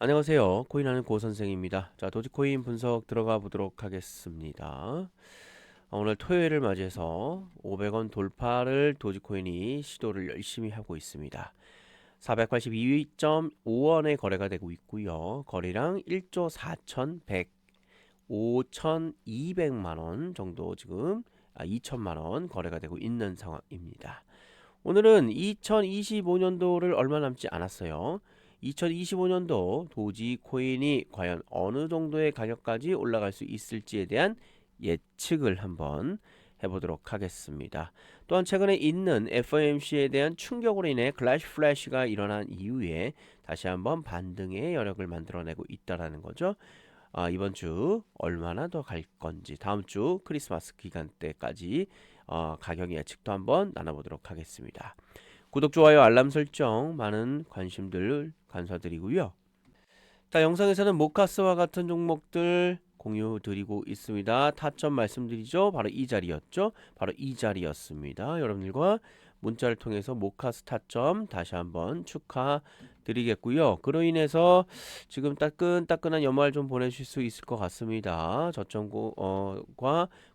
안녕하세요. 코인하는 고 선생입니다. 자, 도지코인 분석 들어가 보도록 하겠습니다. 어, 오늘 토요일을 맞이해서 500원 돌파를 도지코인이 시도를 열심히 하고 있습니다. 482.5원에 거래가 되고 있고요. 거래량 1조 4,100, 5,200만 원 정도 지금 아, 2천만 원 거래가 되고 있는 상황입니다. 오늘은 2025년도를 얼마 남지 않았어요. 2025년도 도지 코인이 과연 어느 정도의 가격까지 올라갈 수 있을지에 대한 예측을 한번 해보도록 하겠습니다. 또한 최근에 있는 FOMC에 대한 충격으로 인해 클래시 플래시가 일어난 이후에 다시 한번 반등의 여력을 만들어내고 있다라는 거죠. 아, 이번 주 얼마나 더 갈 건지 다음 주 크리스마스 기간 때까지 어, 가격 예측도 한번 나눠보도록 하겠습니다. 구독, 좋아요, 알람 설정 많은 관심들 감사드리고요. 자, 영상에서는 모카스와 같은 종목들 공유 드리고 있습니다. 타점 말씀드리죠. 바로 이 자리였죠. 바로 이 자리였습니다. 여러분들과 문자를 통해서 모카스 타점 다시 한번 축하드리겠고요. 그로 인해서 지금 따끈따끈한 연말 좀 보내실 수 있을 것 같습니다. 저점과 어,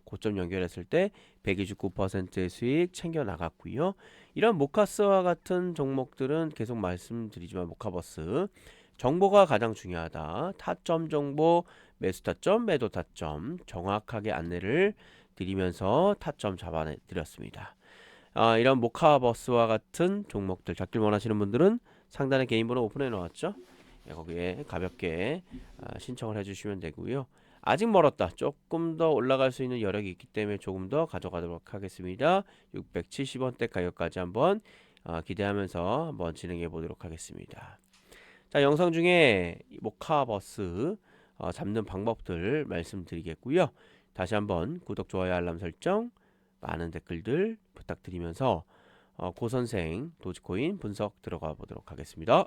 고점 연결했을 때 129%의 수익 챙겨 나갔고요. 이런 모카스와 같은 종목들은 계속 말씀드리지만 모카버스 정보가 가장 중요하다. 타점 정보, 매수 타점, 매도 타점 정확하게 안내를 드리면서 타점 잡아 드렸습니다. 아, 이런 모카버스와 같은 종목들 잡길 원하시는 분들은 상단에 개인 번호 오픈해 놓았죠. 예, 거기에 가볍게 아, 신청을 해주시면 되고요. 아직 멀었다. 조금 더 올라갈 수 있는 여력이 있기 때문에 조금 더 가져가도록 하겠습니다. 670원대 가격까지 한번 어, 기대하면서 한번 진행해 보도록 하겠습니다. 자, 영상 중에 모카버스 어, 잡는 방법들 말씀드리겠고요. 다시 한번 구독, 좋아요, 알람 설정, 많은 댓글들 부탁드리면서 어, 고 선생 도지코인 분석 들어가 보도록 하겠습니다.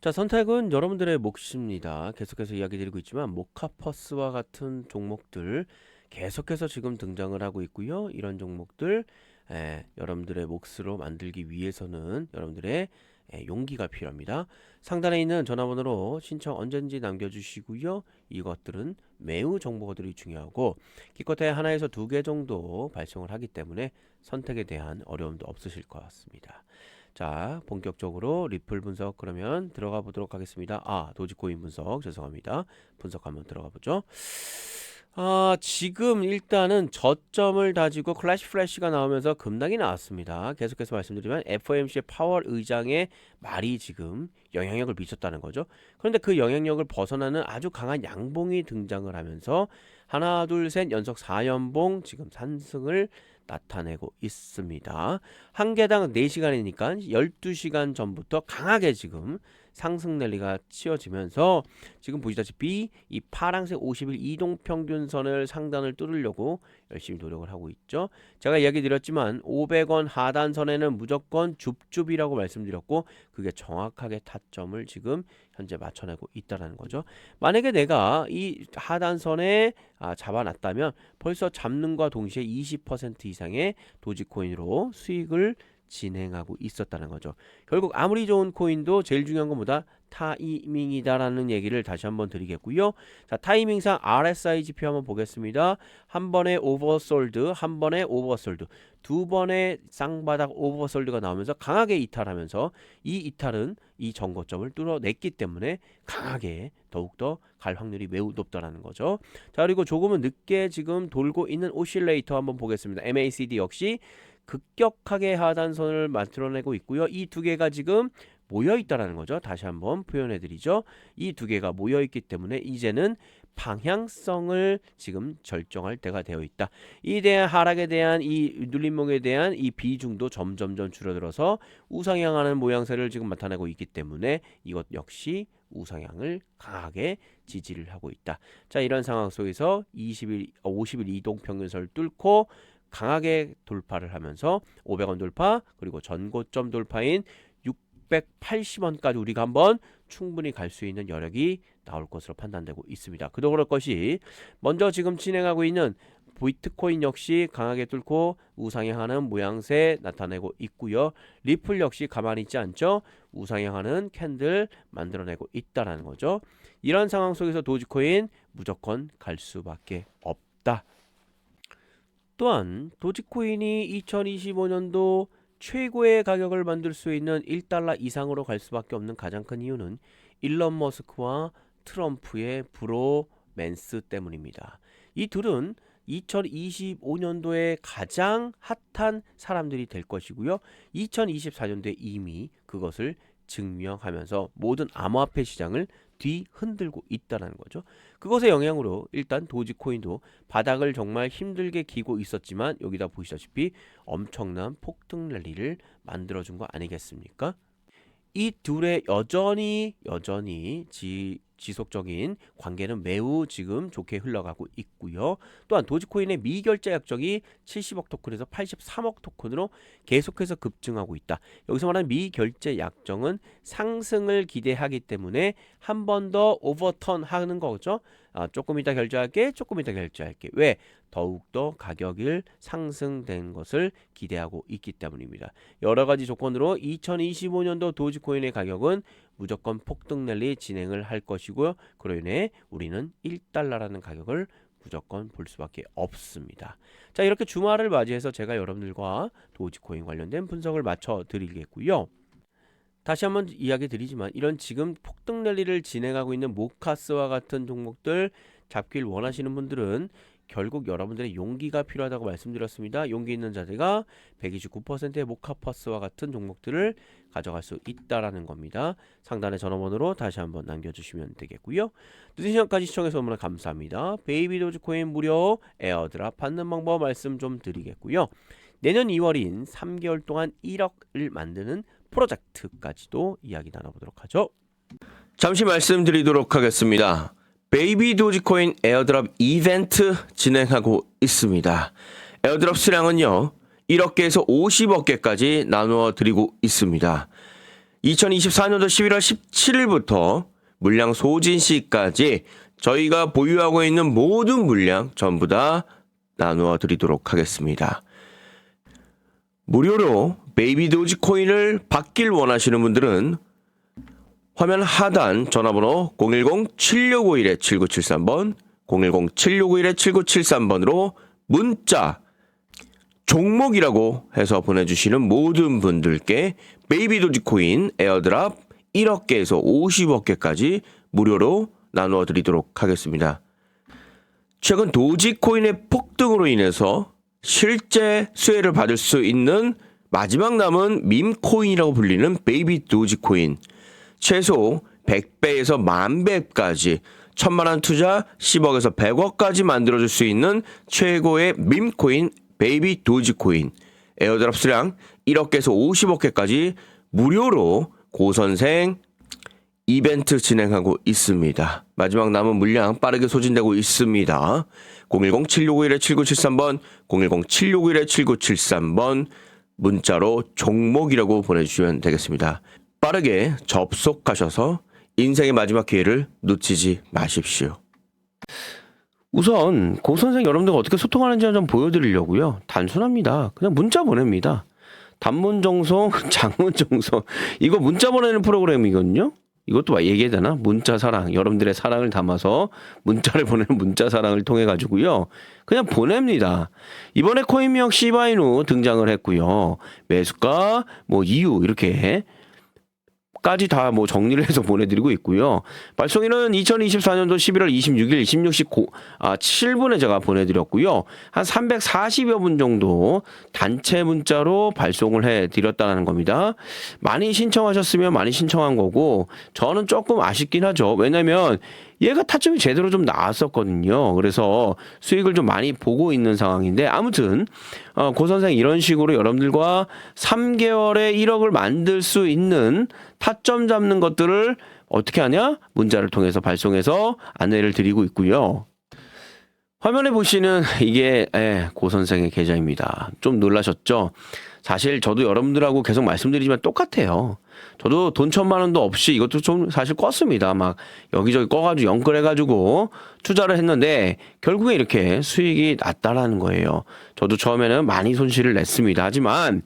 자, 선택은 여러분들의 몫입니다. 계속해서 이야기 드리고 있지만 모카퍼스와 같은 종목들 계속해서 지금 등장을 하고 있고요. 이런 종목들 에, 여러분들의 몫으로 만들기 위해서는 여러분들의 에, 용기가 필요합니다. 상단에 있는 전화번호로 신청 언제든지 남겨주시고요. 이것들은 매우 정보들이 중요하고 기껏해 하나에서 두 개 정도 발송을 하기 때문에 선택에 대한 어려움도 없으실 것 같습니다. 자, 본격적으로 리플 분석 그러면 들어가 보도록 하겠습니다. 아, 도지코인 분석 죄송합니다. 분석 한번 들어가 보죠. 아, 지금 일단은 저점을 다지고 클래시 플래시가 나오면서 급락이 나왔습니다. 계속해서 말씀드리면 FOMC의 파월 의장의 말이 지금 영향력을 미쳤다는 거죠. 그런데 그 영향력을 벗어나는 아주 강한 양봉이 등장을 하면서 하나, 둘, 셋 연속 4연봉 지금 산승을 나타내고 있습니다. 한 개당 4시간이니까 12시간 전부터 강하게 지금 상승 랠리가 치어지면서 지금 보시다시피 이 파랑색 50일 이동 평균선을 상단을 뚫으려고 열심히 노력을 하고 있죠. 제가 이야기 드렸지만 500원 하단선에는 무조건 줍줍이라고 말씀드렸고 그게 정확하게 타점을 지금 현재 맞춰내고 있다라는 거죠. 만약에 내가 이 하단선에 아, 잡아놨다면 벌써 잡는과 동시에 20% 이상의 도지코인으로 수익을 진행하고 있었다는 거죠. 결국 아무리 좋은 코인도 제일 중요한 것보다 타이밍이다라는 얘기를 다시 한번 드리겠고요. 자, 타이밍상 RSI 지표 한번 보겠습니다. 한 번에 오버솔드, 한 번에 오버솔드, 두 번의 쌍바닥 오버솔드가 나오면서 강하게 이탈하면서 이 이탈은 이 정거점을 뚫어냈기 때문에 강하게 더욱더 갈 확률이 매우 높다라는 거죠. 자, 그리고 조금은 늦게 지금 돌고 있는 오실레이터 한번 보겠습니다. MACD 역시 급격하게 하단선을 만들어내고 있고요. 이 두 개가 지금 모여 있다라는 거죠. 다시 한번 표현해 드리죠. 이 두 개가 모여 있기 때문에 이제는 방향성을 지금 결정할 때가 되어 있다. 이 대한 하락에 대한 이 눌림목에 대한 이 비중도 점점점 줄어들어서 우상향하는 모양새를 지금 나타내고 있기 때문에 이것 역시 우상향을 강하게 지지를 하고 있다. 자, 이런 상황 속에서 20일, 50일 이동 평균선을 뚫고 강하게 돌파를 하면서 500원 돌파 그리고 전고점 돌파인 680원까지 우리가 한번 충분히 갈 수 있는 여력이 나올 것으로 판단되고 있습니다. 그도 그럴 것이 먼저 지금 진행하고 있는 비트코인 역시 강하게 뚫고 우상향하는 모양새 나타내고 있고요. 리플 역시 가만히 있지 않죠. 우상향하는 캔들 만들어내고 있다라는 거죠. 이런 상황 속에서 도지코인 무조건 갈 수밖에 없다. 또한 도지코인이 2025년도 최고의 가격을 만들 수 있는 1달러 이상으로 갈 수밖에 없는 가장 큰 이유는 일론 머스크와 트럼프의 브로맨스 때문입니다. 이 둘은 2025년도에 가장 핫한 사람들이 될 것이고요. 2024년도에 이미 그것을 증명하면서 모든 암호화폐 시장을 뒤 흔들고 있다는 거죠. 그것의 영향으로 일단 도지코인도 바닥을 정말 힘들게 기고 있었지만 여기다 보시다시피 엄청난 폭등 랠리를 만들어준 거 아니겠습니까? 이 둘의 여전히 여전히 지, 지속적인 관계는 매우 지금 좋게 흘러가고 있고요. 또한 도지코인의 미결제 약정이 70억 토큰에서 83억 토큰으로 계속해서 급증하고 있다. 여기서 말하는 미결제 약정은 상승을 기대하기 때문에 한 번 더 오버턴 하는 거죠. 아, 조금 이따 결제할게, 조금 이따 결제할게. 왜? 더욱더 가격을 상승된 것을 기대하고 있기 때문입니다. 여러 가지 조건으로 2025년도 도지코인의 가격은 무조건 폭등 랠리 진행을 할 것이고요. 그로 인해 우리는 1달러라는 가격을 무조건 볼 수밖에 없습니다. 자, 이렇게 주말을 맞이해서 제가 여러분들과 도지코인 관련된 분석을 마쳐 드리겠고요. 다시 한번 이야기 드리지만 이런 지금 폭등 랠리를 진행하고 있는 모카스와 같은 종목들 잡길 원하시는 분들은 결국 여러분들의 용기가 필요하다고 말씀드렸습니다. 용기 있는 자세가 129%의 모카퍼스와 같은 종목들을 가져갈 수 있다라는 겁니다. 상단의 전화번호로 다시 한번 남겨주시면 되겠고요. 늦은 시간까지 시청해서 너무나 감사합니다. 베이비 도지코인 무료 에어드랍 받는 방법 말씀 좀 드리겠고요. 내년 2월인 3개월 동안 1억을 만드는 프로젝트까지도 이야기 나눠보도록 하죠. 잠시 말씀드리도록 하겠습니다. 베이비 도지코인 에어드랍 이벤트 진행하고 있습니다. 에어드랍 수량은요. 1억 개에서 50억 개까지 나누어 드리고 있습니다. 2024년도 11월 17일부터 물량 소진 시까지 저희가 보유하고 있는 모든 물량 전부 다 나누어 드리도록 하겠습니다. 무료로 베이비 도지 코인을 받길 원하시는 분들은 화면 하단 전화번호 010-7651-7973번, 010-7651-7973번으로 문자 종목이라고 해서 보내주시는 모든 분들께 베이비 도지코인 에어드랍 1억 개에서 50억 개까지 무료로 나누어 드리도록 하겠습니다. 최근 도지코인의 폭등으로 인해서 실제 수혜를 받을 수 있는 마지막 남은 밈코인이라고 불리는 베이비 도지코인 최소 100배에서 만배까지 천만원 투자 10억에서 100억까지 만들어줄 수 있는 최고의 밈코인 베이비 도지코인 에어드랍 수량 1억개에서 50억 개까지 무료로 고선생 이벤트 진행하고 있습니다. 마지막 남은 물량 빠르게 소진되고 있습니다. 010-7651-7973번, 010-7651-7973번 문자로 종목이라고 보내주시면 되겠습니다. 빠르게 접속하셔서 인생의 마지막 기회를 놓치지 마십시오. 우선 고 선생 여러분들과 어떻게 소통하는지 좀 보여드리려고요. 단순합니다. 그냥 문자 보냅니다. 단문 정송, 장문 정송. 이거 문자 보내는 프로그램이거든요. 이것도 얘기해야 되나? 문자 사랑. 여러분들의 사랑을 담아서 문자를 보내는 문자 사랑을 통해 가지고요. 그냥 보냅니다. 이번에 코인미역 시바이누 등장을 했고요. 매수가, 뭐 이유 이렇게 까지 다 뭐 정리를 해서 보내드리고 있고요. 발송일은 2024년도 11월 26일 16시 고, 아, 7분에 제가 보내드렸고요. 한 340여 분 정도 단체 문자로 발송을 해드렸다는 겁니다. 많이 신청하셨으면 많이 신청한 거고 저는 조금 아쉽긴 하죠. 왜냐면 얘가 타점이 제대로 좀 나왔었거든요. 그래서 수익을 좀 많이 보고 있는 상황인데 아무튼 어, 고 선생 이런 식으로 여러분들과 3개월에 1억을 만들 수 있는 타점 잡는 것들을 어떻게 하냐? 문자를 통해서 발송해서 안내를 드리고 있고요. 화면에 보시는 이게 예, 고 선생의 계좌입니다. 좀 놀라셨죠? 사실 저도 여러분들하고 계속 말씀드리지만 똑같아요. 저도 돈 천만 원도 없이 이것도 좀 사실 껐습니다. 막 여기저기 꺼가지고 연끌해가지고 투자를 했는데 결국에 이렇게 수익이 났다라는 거예요. 저도 처음에는 많이 손실을 냈습니다. 하지만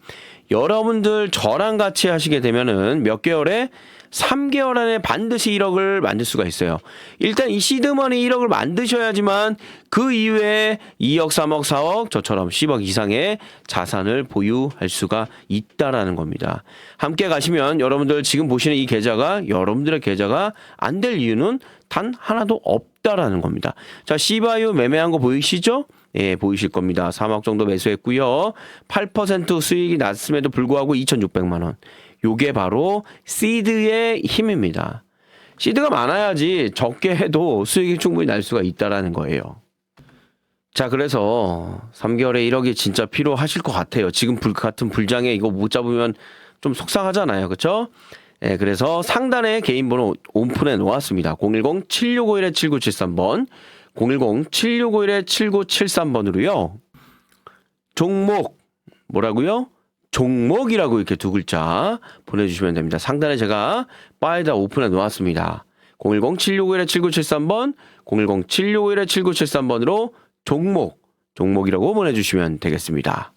여러분들 저랑 같이 하시게 되면은 몇 개월에 3개월 안에 반드시 1억을 만들 수가 있어요. 일단 이 시드머니 1억을 만드셔야지만 그 이외에 2억, 3억, 4억 저처럼 10억 이상의 자산을 보유할 수가 있다라는 겁니다. 함께 가시면 여러분들 지금 보시는 이 계좌가 여러분들의 계좌가 안 될 이유는 단 하나도 없다라는 겁니다. 자, 시바유 매매한 거 보이시죠? 예, 보이실 겁니다. 3억 정도 매수했고요. 8% 수익이 났음에도 불구하고 2,600만 원. 요게 바로 시드의 힘입니다. 시드가 많아야지 적게 해도 수익이 충분히 날 수가 있다라는 거예요. 자, 그래서 3개월에 1억이 진짜 필요하실 것 같아요. 지금 불 같은 불장에 이거 못 잡으면 좀 속상하잖아요. 그렇죠? 예, 그래서 상단에 개인 번호 오픈해 놓았습니다. 010-7651-7973번, 010-7651-7973번으로요. 종목 뭐라고요? 종목이라고 이렇게 두 글자 보내주시면 됩니다. 상단에 제가 파일다 오픈해 놓았습니다. 010-7651-7973번, 010-7651-7973번으로 종목, 종목이라고 보내주시면 되겠습니다.